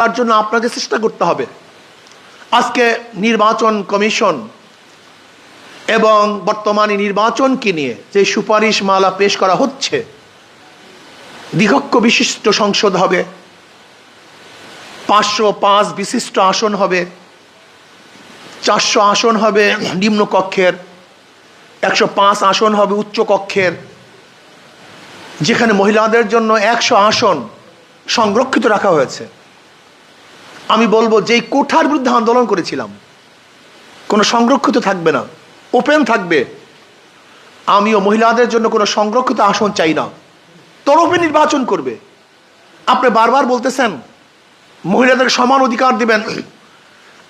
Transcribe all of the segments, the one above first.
তার জন্য আপনাকে চেষ্টা করতে হবে। আজকে নির্বাচন কমিশন এবং বর্তমানে নির্বাচনকে নিয়ে যে সুপারিশ মালা পেশ করা হচ্ছে, দ্বিকক্ষ বিশিষ্ট সংসদ হবে, পাঁচশো পাঁচ বিশিষ্ট আসন হবে, চারশো আসন হবে নিম্ন কক্ষের একশো পাঁচ আসন হবে উচ্চ কক্ষের যেখানে মহিলাদের জন্য একশো আসন সংরক্ষিত রাখা হয়েছে। আমি বলব, যেই কোঠার বিরুদ্ধে আন্দোলন করেছিলাম, কোনো সংরক্ষিত থাকবে না ওপেন থাকবে। আমিও মহিলাদের জন্য কোনো সংরক্ষিত আসন চাই না, তরফে নির্বাচন করবে। আপনি বারবার বলতেছেন, মহিলাদের সমান অধিকার দিবেন।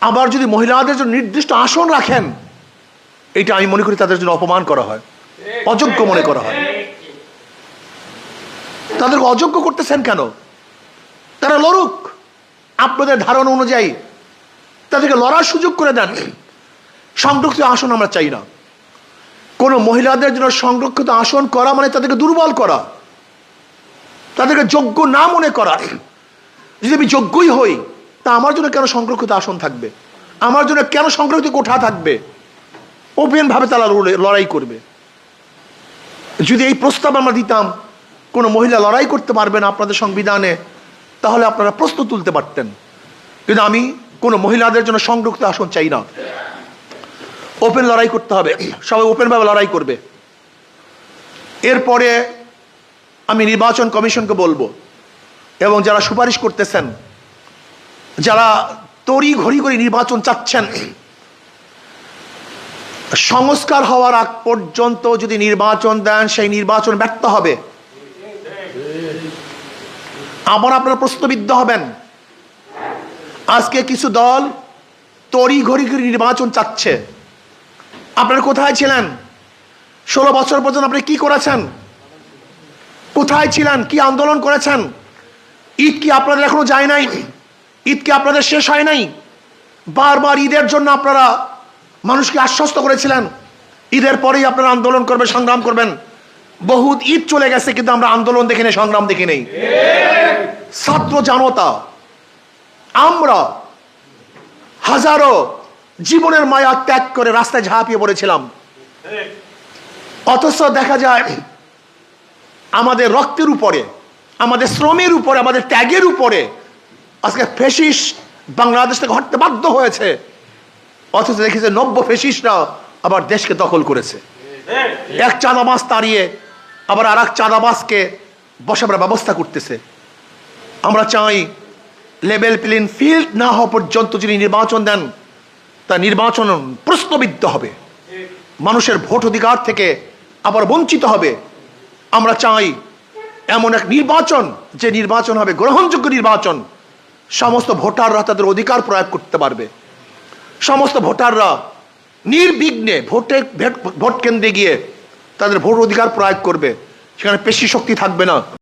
আবার যদি মহিলাদের জন্য নির্দিষ্ট আসন রাখেন, এটা আমি মনে করি তাদের জন্য অপমান করা হয়, অযোগ্য মনে করা হয়। তাদেরকে অযোগ্য করতেছেন কেন? তারা লড়ুক। আপনাদের ধারণা অনুযায়ী তাদেরকে লড়ার সুযোগ করে দেন। সংরক্ষিত আসন আমরা চাই না। কোনো মহিলাদের জন্য সংরক্ষিত আসন করা মানে তাদেরকে দুর্বল করা। তাদেরকে যোগ্য না মনে করা। যদি আমি যোগ্যই হই, তা আমার জন্য কেন সংরক্ষিত আসন থাকবে? আমার জন্য কেন সংরক্ষিত কোঠা থাকবে? ওপেনভাবে তারা লড়ে- লড়াই করবে। যদি এই প্রস্তাব আমরা দিতাম, কোনো মহিলা লড়াই করতে পারবে না আপনাদের সংবিধানে তাহলে আপনারা প্রশ্ন তুলতে পারতেন। কিন্তু আমি কোনো মহিলাদের জন্য সংরক্ষিত আসন চাই না। ওপেন লড়াই করতে হবে। সবাই ওপেনভাবে লড়াই করবে। এরপরে আমি নির্বাচন কমিশনকে বলব এবং যারা সুপারিশ করতেছেন, যারা তড়ি ঘড়ি করে নির্বাচন চাচ্ছেন, সংস্কার হওয়ার আগ পর্যন্ত যদি নির্বাচন দেন, সেই নির্বাচন ব্যর্থ হবে। আবার আপনারা প্রশ্নবিদ্ধ হবেন। আজকে কিছু দল তড়ি ঘড়ি ঘড়ি নির্বাচন চাচ্ছে। আপনারা কোথায় ছিলেন? ষোলো বছর পর্যন্ত আপনি কি করেছেন? কোথায় ছিলেন? কি আন্দোলন করেছেন? ঈদ কি আপনাদের এখনও যায় নাই? ঈদ কি আপনাদের শেষ হয় নাই? বারবার ঈদের জন্য আপনারা মানুষকে আশ্বস্ত করেছিলেন। ঈদের পরেই আপনারা আন্দোলন করবেন, সংগ্রাম করবেন। বহুত ঈদ চলে গেছে, কিন্তু আমরা আন্দোলন দেখি নেই, সংগ্রাম দেখি নেই। ছাত্র জনতা, আমরা হাজারো জীবনের মায়া ত্যাগ করে রাস্তায় ঝাঁপিয়ে পড়েছিলাম। অথচ দেখা যায়, আমাদের রক্তের উপরে, আমাদের শ্রমের উপরে, আমাদের ত্যাগের উপরে আজকে ফেসিস বাংলাদেশ থেকে হটতে বাধ্য হয়েছে। অথচ দেখেছে নব্য ফেসিসরা আবার দেশকে দখল করেছে। এক চাঁদাবাস তাড়িয়ে আবার আর এক চাঁদাবাসকে বসাবার ব্যবস্থা করতেছে। আমরা চাই লেভেল প্লেন ফিল্ড না হওয়া পর্যন্ত যিনি নির্বাচন দেন তা নির্বাচন প্রশ্নবিদ্ধ হবে। মানুষের ভোট অধিকার থেকে আবার বঞ্চিত হবে। আমরা চাই এমন এক নির্বাচন, যে নির্বাচন হবে গ্রহণযোগ্য নির্বাচন। সমস্ত ভোটাররা তাদের অধিকার প্রয়োগ করতে পারবে। সমস্ত ভোটাররা নির্বিঘ্নে ভোটে ভোট কেন্দ্রে গিয়ে তাদের ভোট অধিকার প্রয়োগ করবে। সেখানে পেশি শক্তি থাকবে না।